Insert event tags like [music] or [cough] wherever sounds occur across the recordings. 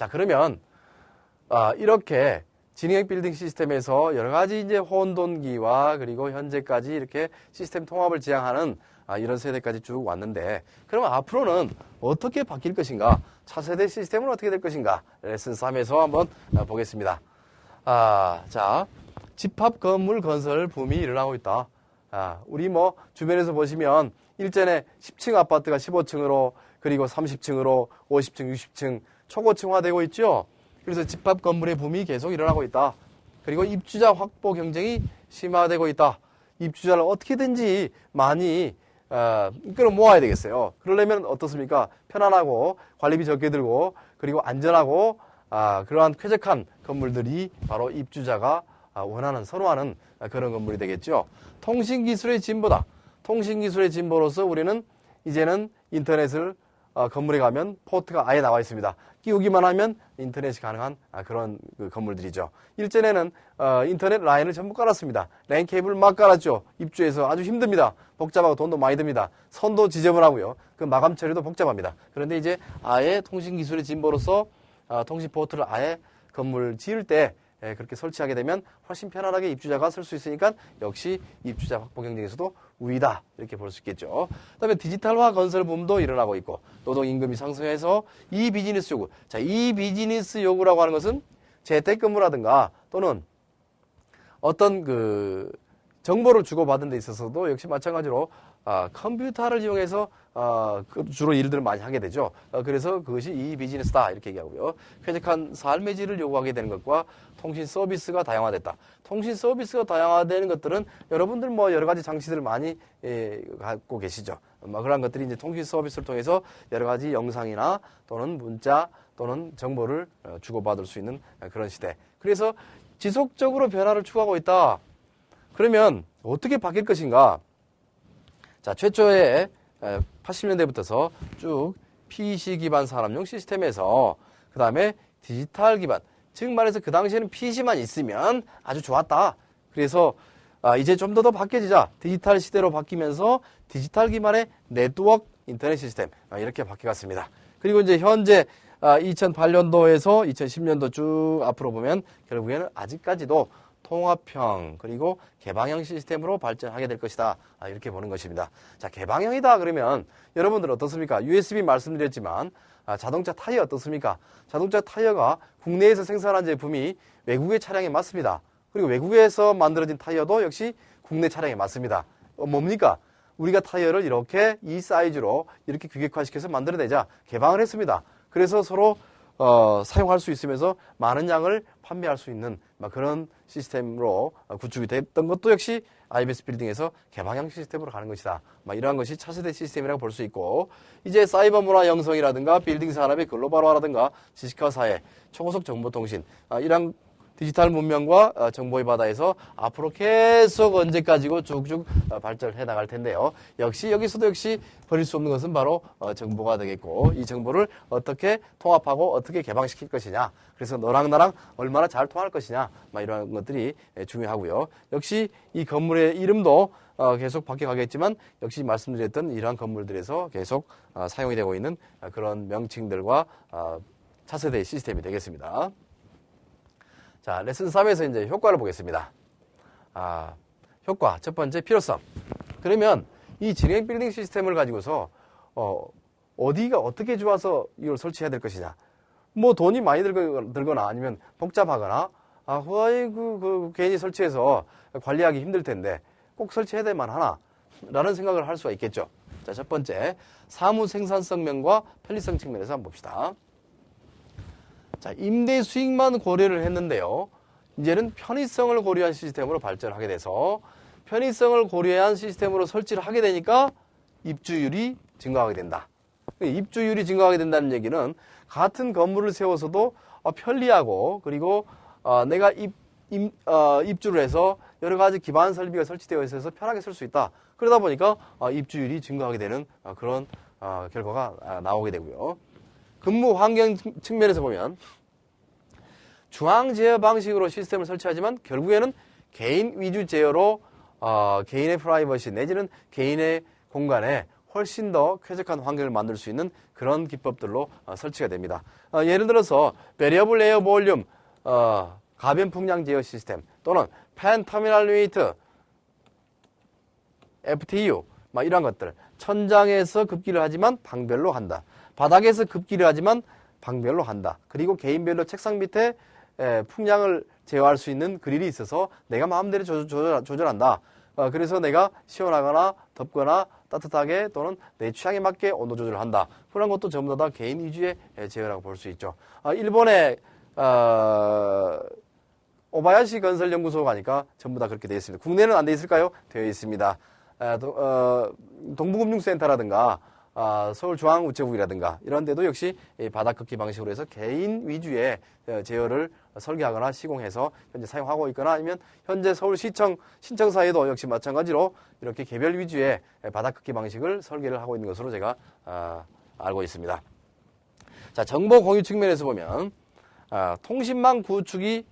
자, 그러면 아, 이렇게 진행 빌딩 시스템에서 여러 가지 이제 혼돈기와 그리고 현재까지 이렇게 시스템 통합을 지향하는 아, 이런 세대까지 쭉 왔는데 그러면 앞으로는 어떻게 바뀔 것인가? 차세대 시스템은 어떻게 될 것인가? 레슨 3에서 한번 아, 보겠습니다. 아, 자, 집합 건물 건설 붐이 일어나고 있다. 아, 우리 뭐 주변에서 보시면 일전에 10층 아파트가 15층으로 그리고 30층으로 50층, 60층 초고층화되고 있죠. 그래서 집합 건물의 붐이 계속 일어나고 있다. 그리고 입주자 확보 경쟁이 심화되고 있다. 입주자를 어떻게든지 많이 어, 끌어 모아야 되겠어요. 그러려면 어떻습니까? 편안하고 관리비 적게 들고 그리고 안전하고 아, 그러한 쾌적한 건물들이 바로 입주자가 아, 원하는 선호하는 그런 건물이 되겠죠. 통신 기술의 진보다. 통신 기술의 진보로서 우리는 이제는 인터넷을 어, 건물에 가면 포트가 아예 나와 있습니다. 끼우기만 하면 인터넷이 가능한 아, 그런 그 건물들이죠. 일전에는 어, 인터넷 라인을 전부 깔았습니다. 랜 케이블 막 깔았죠. 입주해서 아주 힘듭니다. 복잡하고 돈도 많이 듭니다. 선도 지저분하고요. 그 마감 처리도 복잡합니다. 그런데 이제 아예 통신 기술의 진보로서 어, 통신 포트를 아예 건물 지을 때 예, 그렇게 설치하게 되면 훨씬 편안하게 입주자가 쓸수 있으니까 역시 입주자 확보 경쟁에서도 우위다 이렇게 볼 수 있겠죠. 그다음에 디지털화 건설 붐도 일어나고 있고 노동 임금이 상승해서 이 비즈니스 요구. 자, 이 비즈니스 요구라고 하는 것은 재택근무라든가 또는 어떤 그 정보를 주고받은 데 있어서도 역시 마찬가지로 아, 컴퓨터를 이용해서 아, 그 주로 일들을 많이 하게 되죠. 아, 그래서 그것이 이 비즈니스다 이렇게 얘기하고요. 쾌적한 삶의 질을 요구하게 되는 것과 통신 서비스가 다양화됐다. 통신 서비스가 다양화되는 것들은 여러분들 뭐 여러 가지 장치들을 많이 예, 갖고 계시죠. 뭐 그런 것들이 이제 통신 서비스를 통해서 여러 가지 영상이나 또는 문자 또는 정보를 어, 주고받을 수 있는 그런 시대. 그래서 지속적으로 변화를 추구하고 있다. 그러면 어떻게 바뀔 것인가? 자, 최초에 80년대부터서 쭉 PC 기반 산업용 시스템에서 그 다음에 디지털 기반 즉 말해서 그 당시에는 PC만 있으면 아주 좋았다. 그래서 아, 이제 좀 더 더 바뀌어지자 디지털 시대로 바뀌면서 디지털 기반의 네트워크 인터넷 시스템 아, 이렇게 바뀌어갔습니다. 그리고 이제 현재 아, 2008년도에서 2010년도 쭉 앞으로 보면 결국에는 아직까지도 통합형 그리고 개방형 시스템으로 발전하게 될 것이다 아, 이렇게 보는 것입니다. 자 개방형이다 그러면 여러분들 어떻습니까? USB 말씀드렸지만 아, 자동차 타이어 어떻습니까? 자동차 타이어가 국내에서 생산한 제품이 외국의 차량에 맞습니다. 그리고 외국에서 만들어진 타이어도 역시 국내 차량에 맞습니다. 어, 뭡니까? 우리가 타이어를 이렇게 이 사이즈로 이렇게 규격화시켜서 만들어내자 개방을 했습니다. 그래서 서로 어, 사용할 수 있으면서 많은 양을 판매할 수 있는 그런 시스템으로 구축이 됐던 것도 역시 IBS 빌딩에서 개방형 시스템으로 가는 것이다. 이러한 것이 차세대 시스템이라고 볼 수 있고 이제 사이버 문화 형성이라든가 빌딩 산업의 글로벌화라든가 지식화 사회, 초고속 정보통신 아, 이러한 디지털 문명과 어, 정보의 바다에서 앞으로 계속 언제까지고 쭉쭉 어, 발전해 나갈 텐데요. 역시 여기서도 역시 버릴 수 없는 것은 바로 어, 정보가 되겠고 이 정보를 어떻게 통합하고 어떻게 개방시킬 것이냐. 그래서 너랑 나랑 얼마나 잘 통할 것이냐. 막 이런 것들이 예, 중요하고요. 역시 이 건물의 이름도 계속 바뀌어가겠지만 역시 말씀드렸던 이러한 건물들에서 계속 사용이 되고 있는 그런 명칭들과 차세대 시스템이 되겠습니다. 자, 레슨 3에서 이제 효과를 보겠습니다. 아, 효과. 첫 번째, 필요성. 그러면 이 진행 빌딩 시스템을 가지고서, 어, 어디가 어떻게 좋아서 이걸 설치해야 될 것이냐. 뭐 돈이 많이 들거나 아니면 복잡하거나, 아, 아이고, 그, 괜히 설치해서 관리하기 힘들 텐데 꼭 설치해야 될 만하나? 라는 생각을 할 수가 있겠죠. 자, 첫 번째, 사무 생산성 면과 편리성 측면에서 한번 봅시다. 자, 임대 수익만 고려를 했는데요. 이제는 편의성을 고려한 시스템으로 발전하게 돼서 편의성을 고려한 시스템으로 설치를 하게 되니까 입주율이 증가하게 된다. 입주율이 증가하게 된다는 얘기는 같은 건물을 세워서도 어, 편리하고 그리고 어, 내가 입, 입, 어, 입주를 해서 여러 가지 기반 설비가 설치되어 있어서 편하게 쓸 수 있다. 그러다 보니까 입주율이 증가하게 되는 그런 결과가 나오게 되고요. 근무 환경 측면에서 보면 중앙 제어 방식으로 시스템을 설치하지만 결국에는 개인 위주 제어로 어, 개인의 프라이버시 내지는 개인의 공간에 훨씬 더 쾌적한 환경을 만들 수 있는 그런 기법들로 어, 설치가 됩니다. 어, 예를 들어서 베리어블 에어 볼륨 어, 가변 풍량 제어 시스템 또는 팬 터미널 유니트 FTU 막 이런 것들 천장에서 급기를 하지만 방별로 한다. 바닥에서 급기를 하지만 방별로 한다. 그리고 개인별로 책상 밑에 에, 풍량을 제어할 수 있는 그릴이 있어서 내가 마음대로 조절, 조절 한다. 어, 그래서 내가 시원하거나 덥거나 따뜻하게 또는 내 취향에 맞게 온도 조절을 한다. 그런 것도 전부 다 개인 위주의 제어라고 볼 수 있죠. 아, 일본의 어, 오바야시 건설 연구소 가니까 전부 다 그렇게 되어 있습니다. 국내는 안 되어 있을까요? 되어 있습니다. 어, 동부금융센터라든가 아, 서울중앙우체국이라든가 이런 데도 역시 바닥 긋기 방식으로 해서 개인 위주의 어, 제어를 설계하거나 시공해서 현재 사용하고 있거나 아니면 현재 서울시청 신청사에도 역시 마찬가지로 이렇게 개별 위주의 바닥 긋기 방식을 설계를 하고 있는 것으로 제가 아, 알고 있습니다. 자, 정보 공유 측면에서 보면 아, 통신망 구축이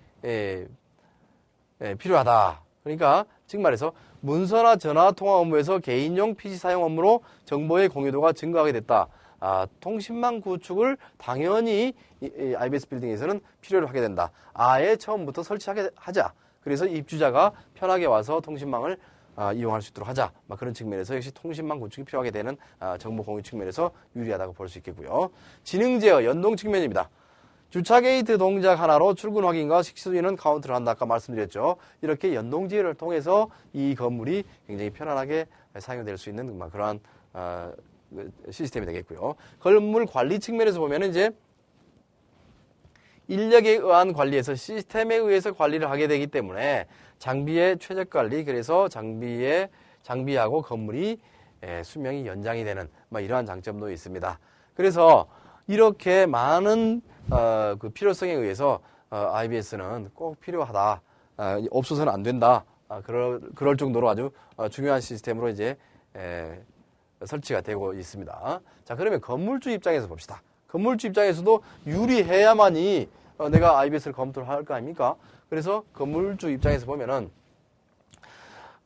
필요하다. 그러니까 즉 말해서 문서나 전화 통화 업무에서 개인용 PC 사용 업무로 정보의 공유도가 증가하게 됐다. 아, 통신망 구축을 당연히 이, 이 IBS 빌딩에서는 필요로 하게 된다. 아예 처음부터 설치하게 하자. 그래서 입주자가 편하게 와서 통신망을 아, 이용할 수 있도록 하자. 막 그런 측면에서 역시 통신망 구축이 필요하게 되는 아, 정보 공유 측면에서 유리하다고 볼 수 있겠고요. 지능 제어 연동 측면입니다. 주차 게이트 동작 하나로 출근 확인과 식수인은 카운트를 한다. 아까 말씀드렸죠. 이렇게 연동 지혜를 통해서 이 건물이 굉장히 편안하게 사용될 수 있는 그러한 어, 시스템이 되겠고요. 건물 관리 측면에서 보면 이제 인력에 의한 관리에서 시스템에 의해서 관리를 하게 되기 때문에 장비의 최적 관리 그래서 장비의 장비하고 건물이 예, 수명이 연장이 되는 뭐 이러한 장점도 있습니다. 그래서 이렇게 많은 어, 그 필요성에 의해서 어, IBS는 꼭 필요하다. 어, 없어서는 안 된다. 아, 그럴, 그럴 정도로 아주 어, 중요한 시스템으로 이제 에, 설치가 되고 있습니다. 자, 그러면 건물주 입장에서 봅시다. 건물주 입장에서도 유리해야만이 어, 내가 IBS를 검토를 할 거 아닙니까? 그래서 건물주 입장에서 보면은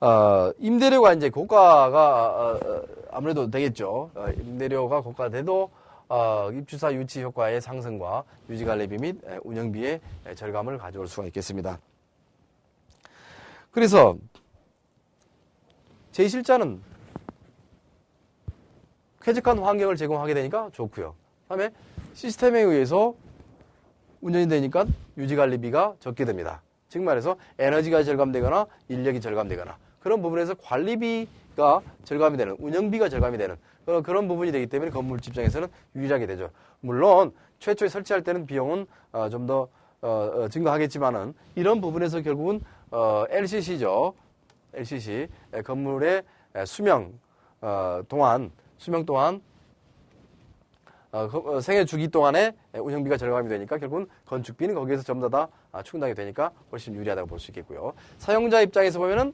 어, 임대료가 이제 고가가 어, 어, 아무래도 되겠죠. 어, 임대료가 고가돼도 어, 입주사 유치 효과의 상승과 유지 관리비 및 운영비의 절감을 가져올 수가 있겠습니다. 그래서 제1실자는 쾌적한 환경을 제공하게 되니까 좋고요. 다음에 시스템에 의해서 운전이 되니까 유지 관리비가 적게 됩니다. 즉 말해서 에너지가 절감되거나 인력이 절감되거나 그런 부분에서 관리비가 절감이 되는 운영비가 절감이 되는 그런 부분이 되기 때문에 건물주 입장에서는 유리하게 되죠. 물론 최초에 설치할 때는 비용은 어, 좀더 어, 어, 증가하겠지만은 이런 부분에서 결국은 LCC죠. LCC 건물의 수명 동안 수명 동안 생애 주기 동안에 운영비가 절감이 되니까 결국은 건축비는 거기에서 전부 다 아, 충당이 되니까 훨씬 유리하다고 볼 수 있겠고요. 사용자 입장에서 보면은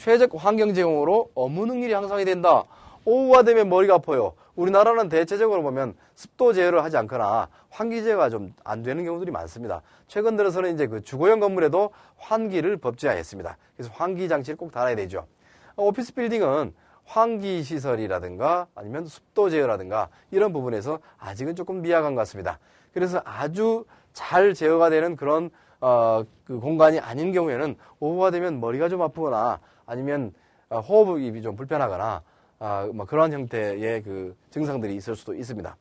최적 환경 제공으로 업무 능률이 향상이 된다. 오후가 되면 머리가 아파요. 우리나라는 대체적으로 보면 습도 제어를 하지 않거나 환기 제어가 좀 안 되는 경우들이 많습니다. 최근 들어서는 이제 그 주거용 건물에도 환기를 법제화했습니다. 그래서 환기 장치를 꼭 달아야 되죠. 오피스 빌딩은 환기 시설이라든가 아니면 습도 제어라든가 이런 부분에서 아직은 조금 미약한 것 같습니다. 그래서 아주 잘 제어가 되는 그런 어, 그 공간이 아닌 경우에는 오후가 되면 머리가 좀 아프거나 아니면 어, 호흡이 좀 불편하거나 아, 뭐 그러한 형태의 그 증상들이 있을 수도 있습니다.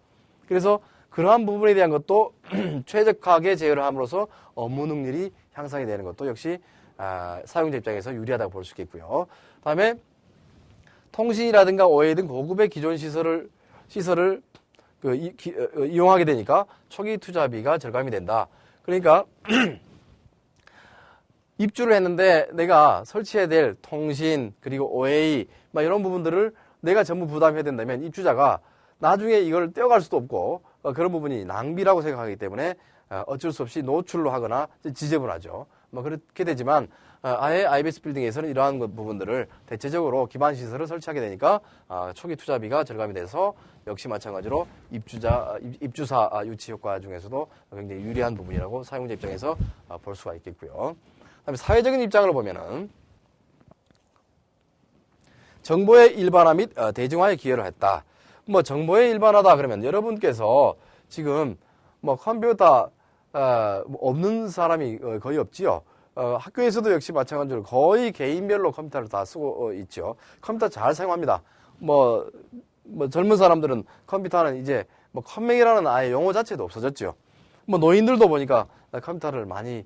그래서 그러한 부분에 대한 것도 [clears throat] 최적화하게 제어를 함으로써 업무 능률이 향상이 되는 것도 역시 아, 사용자 입장에서 유리하다고 볼 수 있겠고요. 다음에 통신이라든가 OA 등 고급의 기존 시설을 시설을 그 이, 기, 어, 이용하게 되니까 초기 투자비가 절감이 된다. 그러니까 [clears throat] 입주를 했는데 내가 설치해야 될 통신 그리고 OA 막 이런 부분들을 내가 전부 부담해야 된다면 입주자가 나중에 이걸 떼어갈 수도 없고 어, 그런 부분이 낭비라고 생각하기 때문에 어, 어쩔 수 없이 노출로 하거나 지저분하죠. 뭐 그렇게 되지만 어, 아예 IBS 빌딩에서는 이러한 부분들을 대체적으로 기반 시설을 설치하게 되니까 초기 투자비가 절감이 돼서 역시 마찬가지로 입주자 입주사 유치 효과 중에서도 굉장히 유리한 부분이라고 사용자 입장에서 볼 수가 있겠고요. 그다음에 사회적인 입장으로 보면은 정보의 일반화 및 어, 대중화에 기여를 했다. 뭐 정보의 일반화다 그러면 여러분께서 지금 뭐 컴퓨터 어, 뭐 없는 사람이 어, 거의 없지요. 어, 학교에서도 역시 마찬가지로 거의 개인별로 컴퓨터를 다 쓰고 어, 있죠. 컴퓨터 잘 사용합니다. 뭐, 뭐 젊은 사람들은 컴퓨터는 이제 뭐 컴맹이라는 아예 용어 자체도 없어졌죠. 뭐 노인들도 보니까 컴퓨터를 많이 에,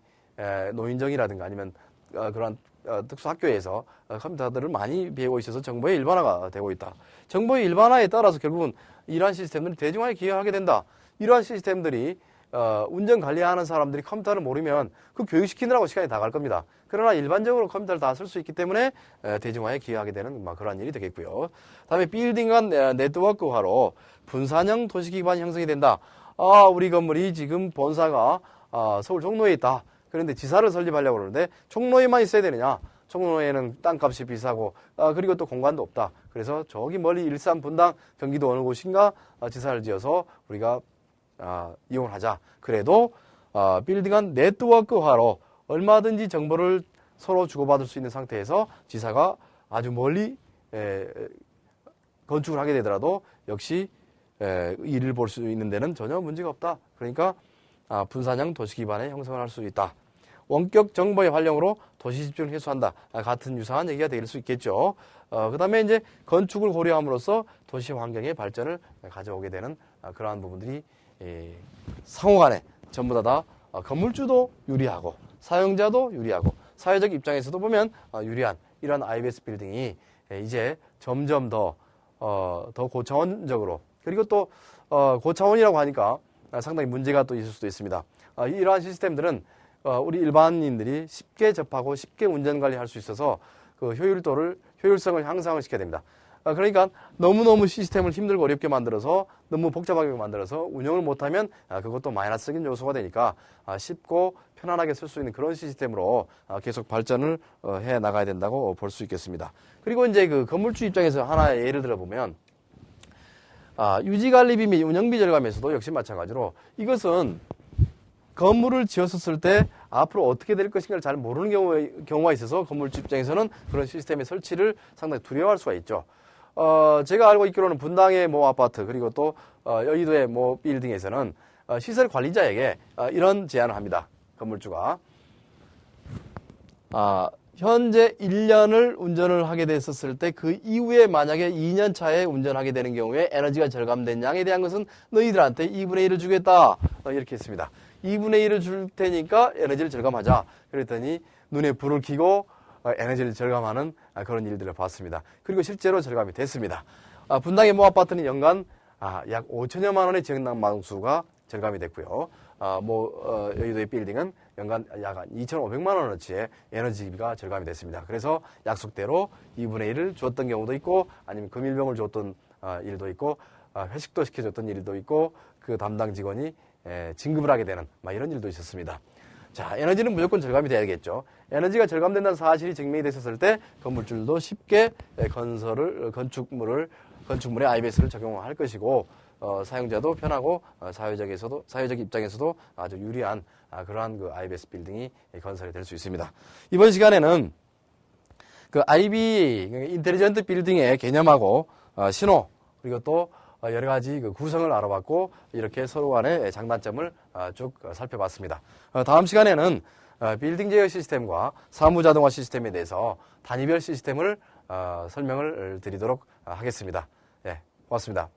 노인정이라든가 아니면 어, 그런 어, 특수 학교에서 어, 컴퓨터들을 많이 배우고 있어서 정보의 일반화가 되고 있다. 정보의 일반화에 따라서 결국은 이러한 시스템들이 대중화에 기여하게 된다. 이러한 시스템들이 어, 운전 관리하는 사람들이 컴퓨터를 모르면 그 교육시키느라고 시간이 다 갈 겁니다. 그러나 일반적으로 컴퓨터를 다 쓸 수 있기 때문에 에, 대중화에 기여하게 되는 막 그러한 일이 되겠고요. 다음에 빌딩 간 에, 네트워크화로 분산형 도시 기반이 형성이 된다. 아, 우리 건물이 지금 본사가 아, 서울 종로에 있다. 그런데 지사를 설립하려고 그러는데 종로에만 있어야 되느냐? 종로에는 땅값이 비싸고 아, 그리고 또 공간도 없다. 그래서 저기 멀리 일산 분당 경기도 어느 곳인가 아, 지사를 지어서 우리가 아, 이용을 하자. 그래도 아, 빌딩한 네트워크화로 얼마든지 정보를 서로 주고받을 수 있는 상태에서 지사가 아주 멀리 에, 건축을 하게 되더라도 역시 에, 일을 볼 수 있는 데는 전혀 문제가 없다. 그러니까 아, 분산형 도시 기반의 형성을 할 수 있다. 원격 정보의 활용으로 도시 집중을 해소한다. 아, 같은 유사한 얘기가 될 수 있겠죠. 어, 그 다음에 이제 건축을 고려함으로써 도시 환경의 발전을 가져오게 되는 아, 그러한 부분들이 예, 상호 간에 전부 다, 다 어, 건물주도 유리하고 사용자도 유리하고 사회적 입장에서도 보면 어, 유리한 이런 IBS 빌딩이 예, 이제 점점 더, 어, 더 고차원적으로 그리고 또 어, 고차원이라고 하니까 상당히 문제가 또 있을 수도 있습니다. 어, 이러한 시스템들은 어, 우리 일반인들이 쉽게 접하고 쉽게 운전 관리할 수 있어서 그 효율도를 효율성을 향상을 시켜야 됩니다. 아, 그러니까 너무너무 시스템을 힘들고 어렵게 만들어서 너무 복잡하게 만들어서 운영을 못하면 아, 그것도 마이너스적인 요소가 되니까 아, 쉽고 편안하게 쓸 수 있는 그런 시스템으로 계속 발전을 어, 해 나가야 된다고 볼 수 있겠습니다. 그리고 이제 그 건물주 입장에서 하나 예를 들어 보면 유지관리비 및 운영비 절감에서도 역시 마찬가지로 이것은 건물을 지었을 때 앞으로 어떻게 될 것인가를 잘 모르는 경우, 경우가 있어서 건물주 입장에서는 그런 시스템의 설치를 상당히 두려워할 수가 있죠. 어, 제가 알고 있기로는 분당의 모 아파트 그리고 또 어, 여의도의 모 빌딩에서는 어, 시설 관리자에게 어, 이런 제안을 합니다. 건물주가 아, 현재 1년을 운전을 하게 됐었을 때 그 이후에 만약에 2년 차에 운전하게 되는 경우에 에너지가 절감된 양에 대한 것은 너희들한테 2분의 1을 주겠다. 어, 이렇게 했습니다. 2분의 1을 줄 테니까 에너지를 절감하자. 그랬더니 눈에 불을 켜고 어, 에너지를 절감하는 아, 그런 일들을 봤습니다. 그리고 실제로 절감이 됐습니다. 아, 분당의 모 아파트는 연간 아, 약 5천여만 원의 지역난 망수가 절감이 됐고요. 뭐 어, 여의도의 빌딩은 연간 약 2,500만 원어치의 에너지비가 절감이 됐습니다. 그래서 약속대로 2분의 1을 줬던 경우도 있고 아니면 금일병을 줬던 일도 있고 회식도 시켜줬던 일도 있고 그 담당 직원이 진급을 하게 되는 이런 일도 있었습니다. 자, 에너지는 무조건 절감이 돼야겠죠. 에너지가 절감된다는 사실이 증명이 됐었을 때 건물주들도 쉽게 건설을 건축물을 건축물에 IBS를 적용할 것이고 어, 사용자도 편하고 어, 사회적에서도 사회적 입장에서도 아주 유리한 아, 그러한 그 IBS 빌딩이 건설이 될 수 있습니다. 이번 시간에는 그 IB 인텔리전트 빌딩의 개념하고 어, 신호 그리고 또 어, 여러 가지 그 구성을 알아봤고 이렇게 서로 간의 장단점을 어, 쭉 살펴봤습니다. 어, 다음 시간에는 빌딩 제어 시스템과 사무 자동화 시스템에 대해서 단위별 시스템을 설명을 드리도록 하겠습니다. 네, 고맙습니다.